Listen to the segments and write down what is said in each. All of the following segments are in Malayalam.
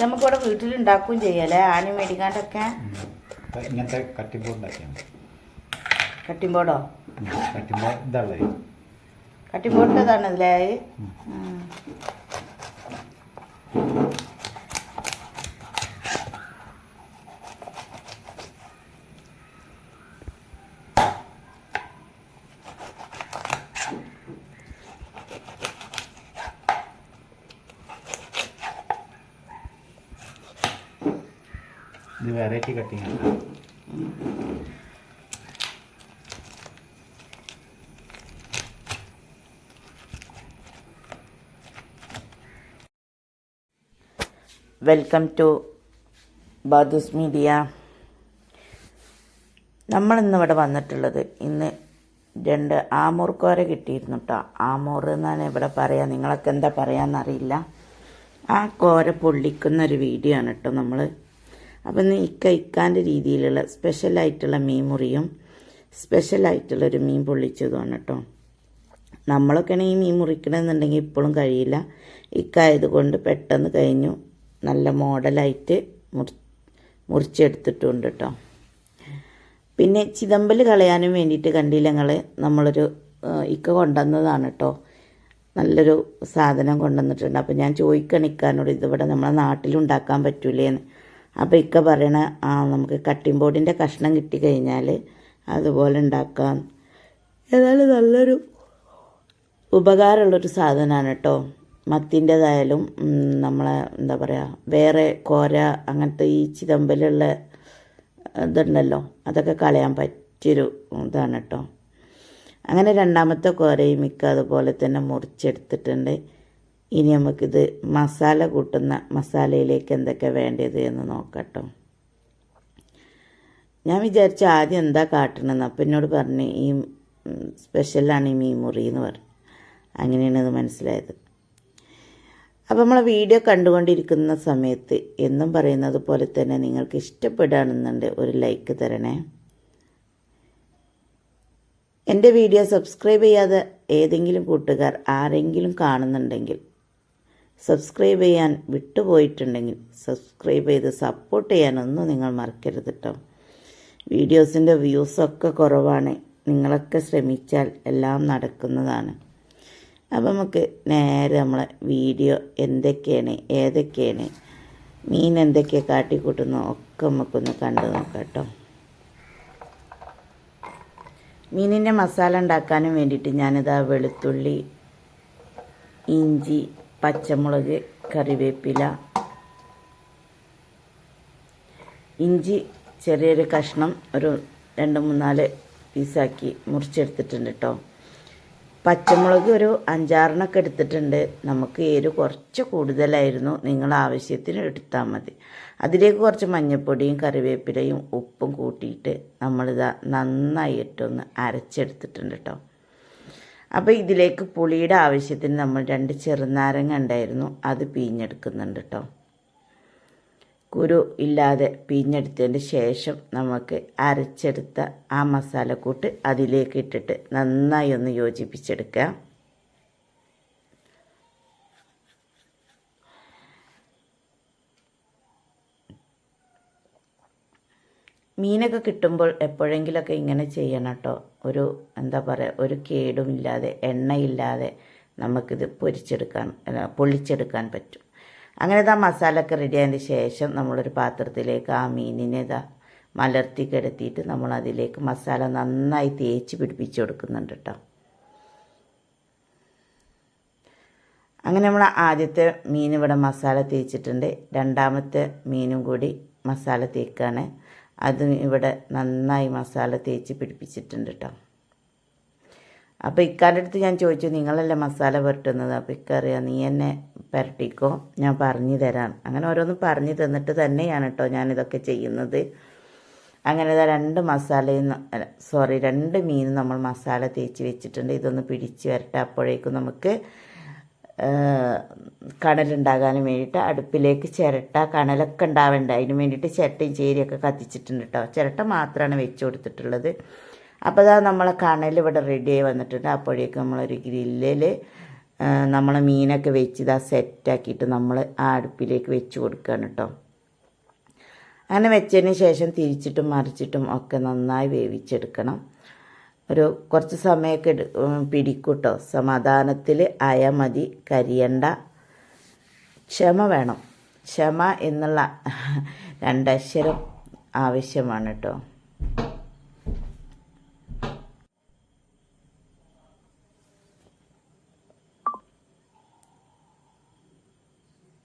നമുക്കിവിടെ വീട്ടിലുണ്ടാക്കുകയും ചെയ്യാല്ലേ ആണി മേടിക്കാണ്ടൊക്കെ അപ്പം ഇങ്ങനത്തെ കട്ടിമ്പോൾ ഉണ്ടാക്കിയാൽ മതി കട്ടിമ്പോടോ കട്ടിമ്പോൾ ഇതുള്ളത് കട്ടിമ്പോട്ടതാണ് ഇതിലേ ഇത് വെറൈറ്റി കട്ടിങ് ആണ്. വെൽക്കം ടു ബാദുസ് മീഡിയ നമ്മളിന്നിവിടെ വന്നിട്ടുള്ളത് ഇന്ന് രണ്ട് ആമൂർ കോര കിട്ടിയിരുന്നു കേട്ടോ ആമൂർ എന്നാണ് ഇവിടെ പറയാ. നിങ്ങളൊക്കെ എന്താ പറയാന്നറിയില്ല ആ കോര പൊള്ളിക്കുന്ന ഒരു വീഡിയോ ആണ് കേട്ടോ നമ്മൾ അപ്പം ഇക്ക ഇക്കാന്റെ രീതിയിലുള്ള സ്പെഷ്യലായിട്ടുള്ള മീൻ മുറിയും സ്പെഷ്യലായിട്ടുള്ളൊരു മീൻ പൊള്ളിച്ചതുമാണ് കേട്ടോ നമ്മളൊക്കെ ഈ മീൻ മുറിക്കണമെന്നുണ്ടെങ്കിൽ ഇപ്പോഴും കഴിയില്ല. ഇക്കായതുകൊണ്ട് പെട്ടെന്ന് കഴിഞ്ഞു. നല്ല മോഡലായിട്ട് മുറി മുറിച്ചെടുത്തിട്ടുണ്ട് കേട്ടോ പിന്നെ ചിതമ്പൽ കളയാനും വേണ്ടിയിട്ട് കണ്ടില്ല ഞങ്ങൾ നമ്മളൊരു ഇക്ക കൊണ്ടുവന്നതാണ് കേട്ടോ നല്ലൊരു സാധനം കൊണ്ടുവന്നിട്ടുണ്ട്. അപ്പോൾ ഞാൻ ചോദിക്കണം ഇക്കാനോട് ഇതിവിടെ നമ്മളെ നാട്ടിലുണ്ടാക്കാൻ പറ്റൂലേന്ന്. അപ്പോൾ ഇക്ക പറയണ ആ നമുക്ക് കട്ടിംഗ് ബോർഡിന്റെ കഷ്ണം കിട്ടിക്കഴിഞ്ഞാൽ അതുപോലെ ഉണ്ടാക്കാം. ഏതായാലും നല്ലൊരു ഉപകാരമുള്ളൊരു സാധനമാണ് കേട്ടോ മത്തിന്റെതായാലും നമ്മളെ എന്താ പറയുക വേറെ കോര അങ്ങനത്തെ ഈ ചിതമ്പലുള്ള ഇതുണ്ടല്ലോ അതൊക്കെ കളയാൻ പറ്റിയൊരു ഇതാണ് കേട്ടോ അങ്ങനെ രണ്ടാമത്തെ കോരയും മിക്ക അതുപോലെ തന്നെ മുറിച്ചെടുത്തിട്ടുണ്ട്. ഇനി നമുക്കിത് മസാല കൂട്ടുന്ന മസാലയിലേക്ക് എന്തൊക്കെ വേണ്ടത് എന്ന് നോക്കട്ടോ. ഞാൻ വിചാരിച്ച ആദ്യം എന്താ കാട്ടണമെന്ന് അപ്പം എന്നോട് പറഞ്ഞ് ഈ സ്പെഷ്യലാണ് ഈ മീൻ മുറി എന്ന് പറഞ്ഞു. അങ്ങനെയാണ് ഇത് മനസ്സിലായത്. അപ്പം നമ്മളെ വീഡിയോ കണ്ടുകൊണ്ടിരിക്കുന്ന സമയത്ത് എന്നും പറയുന്നത് പോലെ തന്നെ നിങ്ങൾക്ക് ഇഷ്ടപ്പെടുകയാണെന്നുണ്ട് ഒരു ലൈക്ക് തരണേ. എന്റെ വീഡിയോ സബ്സ്ക്രൈബ് ചെയ്യാതെ ഏതെങ്കിലും കൂട്ടുകാർ ആരെങ്കിലും കാണുന്നുണ്ടെങ്കിൽ സബ്സ്ക്രൈബ് ചെയ്യാൻ വിട്ടുപോയിട്ടുണ്ടെങ്കിൽ സബ്സ്ക്രൈബ് ചെയ്ത് സപ്പോർട്ട് ചെയ്യാനൊന്നും നിങ്ങൾ മറക്കരുത് കേട്ടോ വീഡിയോസിന്റെ വ്യൂസൊക്കെ കുറവാണ്. നിങ്ങളൊക്കെ ശ്രമിച്ചാൽ എല്ലാം നടക്കുന്നതാണ്. അപ്പം നമുക്ക് നേരെ നമ്മളെ വീഡിയോ എന്തൊക്കെയാണ് ഏതൊക്കെയാണ് മീൻ എന്തൊക്കെയാണ് കാട്ടിക്കൂട്ടുന്നു ഒക്കെ നമുക്കൊന്ന് കണ്ടു നോക്കാം കേട്ടോ മീനിന്റെ മസാല ഉണ്ടാക്കാനും വേണ്ടിയിട്ട് ഞാനിതാ വെളുത്തുള്ളി ഇഞ്ചി പച്ചമുളക് കറിവേപ്പില ഇഞ്ചി ചെറിയൊരു കഷ്ണം ഒരു രണ്ട് മൂന്നാൽ പീസാക്കി മുറിച്ചെടുത്തിട്ടുണ്ട് കേട്ടോ പച്ചമുളക് ഒരു അഞ്ചാറെണ്ണൊക്കെ എടുത്തിട്ടുണ്ട്. നമുക്ക് എരു കുറച്ച് കൂടുതലായിരുന്നു. നിങ്ങൾ ആവശ്യത്തിന് എടുത്താൽ മതി. അതിലേക്ക് കുറച്ച് മഞ്ഞൾപ്പൊടിയും കറിവേപ്പിലയും ഉപ്പും കൂട്ടിയിട്ട് നമ്മളിതാ നന്നായിട്ടൊന്ന് അരച്ചെടുത്തിട്ടുണ്ട് കേട്ടോ അപ്പോൾ ഇതിലേക്ക് പുളിയുടെ ആവശ്യത്തിന് നമ്മൾ രണ്ട് ചെറുനാരങ്ങ ഉണ്ടായിരുന്നു. അത് പിഴിഞ്ഞെടുക്കുന്നുണ്ട് കേട്ടോ കുരു ഇല്ലാതെ പിഴിഞ്ഞെടുത്തതിന് ശേഷം നമുക്ക് അരച്ചെടുത്ത ആ മസാലക്കൂട്ട് അതിലേക്ക് ഇട്ടിട്ട് നന്നായി ഒന്ന് യോജിപ്പിച്ചെടുക്കുക മീനൊക്കെ കിട്ടുമ്പോൾ എപ്പോഴെങ്കിലൊക്കെ ഇങ്ങനെ ചെയ്യണം കേട്ടോ. ഒരു എന്താ പറയുക ഒരു കേടുമില്ലാതെ എണ്ണയില്ലാതെ നമുക്കിത് പൊരിച്ചെടുക്കാൻ പൊള്ളിച്ചെടുക്കാൻ പറ്റും. അങ്ങനെ ഇതാ മസാല ഒക്കെ റെഡി ആയതിന് ശേഷം നമ്മളൊരു പാത്രത്തിലേക്ക് ആ മീനിനെ ഇതാ മലർത്തി കിടത്തിയിട്ട് നമ്മൾ അതിലേക്ക് മസാല നന്നായി തേച്ച് പിടിപ്പിച്ച് കൊടുക്കുന്നുണ്ട് കേട്ടോ. അങ്ങനെ നമ്മൾ ആദ്യത്തെ മീൻ ഇവിടെ മസാല തേച്ചിട്ടുണ്ട്. രണ്ടാമത്തെ മീനും കൂടി മസാല തേക്കാണ്. അത് ഇവിടെ നന്നായി മസാല തേച്ച് പിടിപ്പിച്ചിട്ടുണ്ട് കേട്ടോ അപ്പോൾ ഇക്കാരുടെ അടുത്ത് ഞാൻ ചോദിച്ചു നിങ്ങളല്ലേ മസാല പുരട്ടുന്നത്? അപ്പോൾ ഇക്കറിയാം നീ എന്നെ പുരട്ടിക്കോ ഞാൻ പറഞ്ഞു തരാം. അങ്ങനെ ഓരോന്നും പറഞ്ഞു തന്നിട്ട് തന്നെയാണ് കേട്ടോ ഞാനിതൊക്കെ ചെയ്യുന്നത്. അങ്ങനെ രണ്ട് മസാലയും സോറി രണ്ട് മീനും നമ്മൾ മസാല തേച്ച് വെച്ചിട്ടുണ്ട്. ഇതൊന്ന് പിടിച്ച് വരട്ടെ അപ്പോഴേക്കും നമുക്ക് കണലുണ്ടാകാനും വേണ്ടിയിട്ട് അടുപ്പിലേക്ക് ചിരട്ട കണലൊക്കെ ഉണ്ടാവേണ്ട. അതിന് വേണ്ടിയിട്ട് ചിരട്ടയും ചേരിയൊക്കെ കത്തിച്ചിട്ടുണ്ട് കേട്ടോ ചിരട്ട മാത്രമാണ് വെച്ച് കൊടുത്തിട്ടുള്ളത്. അപ്പോൾ അതാ നമ്മളെ കണൽ ഇവിടെ റെഡി ആയി വന്നിട്ടുണ്ട്. അപ്പോഴേക്കും നമ്മളൊരു ഗ്രില്ലിൽ നമ്മളെ മീനൊക്കെ വെച്ച് ഇതാ സെറ്റാക്കിയിട്ട് നമ്മൾ ആ അടുപ്പിലേക്ക് വെച്ച് കൊടുക്കുകയാണ് കേട്ടോ അങ്ങനെ വെച്ചതിന് ശേഷം തിരിച്ചിട്ടും മറിച്ചിട്ടും ഒക്കെ നന്നായി വേവിച്ചെടുക്കണം. ഒരു കുറച്ച് സമയമൊക്കെ പിടിക്കൂട്ടോ. പിടിക്കും സമാധാനത്തിൽ ആയാൽ മതി കരിയണ്ട. ക്ഷമ വേണം. ക്ഷമ എന്നുള്ള രണ്ടക്ഷരം ആവശ്യമാണ് കേട്ടോ.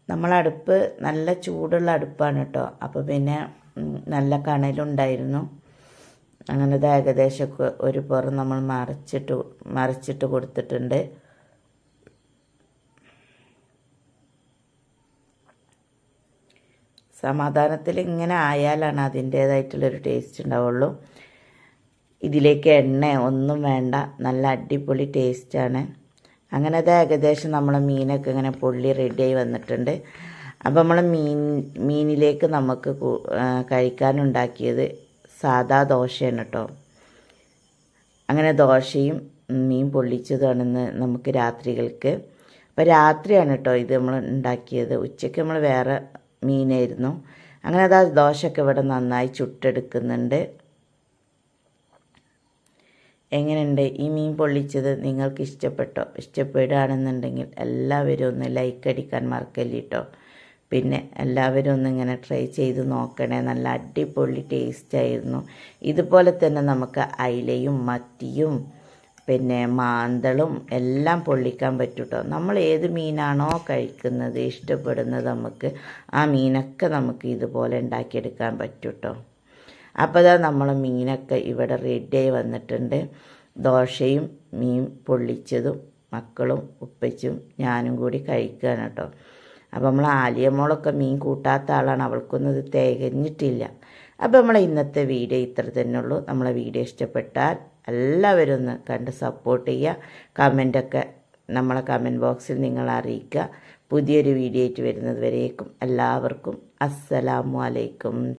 നമ്മളടുപ്പ് നല്ല ചൂടുള്ള അടുപ്പാണ് കേട്ടോ. അപ്പോൾ പിന്നെ നല്ല കണലുണ്ടായിരുന്നു. അങ്ങനെ ഇത് ഒരു പുറം നമ്മൾ മറിച്ചിട്ട് മറിച്ചിട്ട് കൊടുത്തിട്ടുണ്ട്. സമാധാനത്തിൽ ഇങ്ങനെ ആയാലാണ് അതിന്റേതായിട്ടുള്ളൊരു ടേസ്റ്റ് ഉണ്ടാവുള്ളൂ. ഇതിലേക്ക് എണ്ണ ഒന്നും വേണ്ട നല്ല അടിപൊളി ടേസ്റ്റാണ് അങ്ങനെ അത് ഏകദേശം നമ്മളെ മീനൊക്കെ ഇങ്ങനെ പൊള്ളി റെഡിയായി വന്നിട്ടുണ്ട്. അപ്പോൾ നമ്മൾ മീൻ മീനിലേക്ക് നമുക്ക് കഴിക്കാനുണ്ടാക്കിയത് സാദാ ദോശയാണ് കേട്ടോ അങ്ങനെ ദോശയും മീൻ പൊള്ളിച്ചതാണെന്ന് നമുക്ക് രാത്രികൾക്ക്. അപ്പോൾ രാത്രിയാണ് കേട്ടോ ഇത് നമ്മൾ ഉണ്ടാക്കിയത്. ഉച്ചയ്ക്ക് നമ്മൾ വേറെ മീനായിരുന്നു. അങ്ങനെ അതാ ദോശയൊക്കെ ഇവിടെ നന്നായി ചുട്ടെടുക്കുന്നുണ്ട്. എങ്ങനെയുണ്ട്? ഈ മീൻ പൊള്ളിച്ചത് നിങ്ങൾക്ക് ഇഷ്ടപ്പെട്ടോ? ഇഷ്ടപ്പെടുകയാണെന്നുണ്ടെങ്കിൽ എല്ലാവരും ഒന്ന് ലൈക്ക് അടിക്കാൻ മറക്കല്ല കേട്ടോ പിന്നെ എല്ലാവരും ഒന്ന് ഇങ്ങനെ ട്രൈ ചെയ്ത് നോക്കണേ. നല്ല അടിപൊളി ടേസ്റ്റ് ആയിരുന്നു. ഇതുപോലെ തന്നെ നമുക്ക് അയിലയും മത്തിയും പിന്നെ മാന്തളും എല്ലാം പൊള്ളിക്കാൻ പറ്റും കേട്ടോ നമ്മൾ ഏത് മീനാണോ കഴിക്കുന്നത് ഇഷ്ടപ്പെടുന്നത് നമുക്ക് ആ മീനൊക്കെ നമുക്ക് ഇതുപോലെ ഉണ്ടാക്കിയെടുക്കാൻ പറ്റും കേട്ടോ അപ്പോൾ ഇതാ നമ്മൾ മീനൊക്കെ ഇവിടെ റെഡിയായി വന്നിട്ടുണ്ട്. ദോശയും മീൻ പൊള്ളിച്ചതും മക്കളും ഉപ്പച്ചും ഞാനും കൂടി കഴിക്കുകയാണ് കേട്ടോ. അപ്പോൾ നമ്മൾ ആലിയമോളൊക്കെ മീൻ കൂട്ടാത്ത ആളാണ്. അവൾക്കൊന്നും ഇത് തികഞ്ഞിട്ടില്ല. അപ്പോൾ നമ്മളെ ഇന്നത്തെ വീഡിയോ ഇത്ര തന്നെ ഉള്ളൂ. നമ്മളെ വീഡിയോ ഇഷ്ടപ്പെട്ടാൽ എല്ലാവരും ഒന്ന് കണ്ട് സപ്പോർട്ട് ചെയ്യുക. കമന്റൊക്കെ നമ്മളെ കമന്റ് ബോക്സിൽ നിങ്ങൾ അറിയിക്കുക. പുതിയൊരു വീഡിയോ ആയിട്ട് വരുന്നത് വരേക്കും. എല്ലാവർക്കും അസ്സലാമു അലൈക്കും.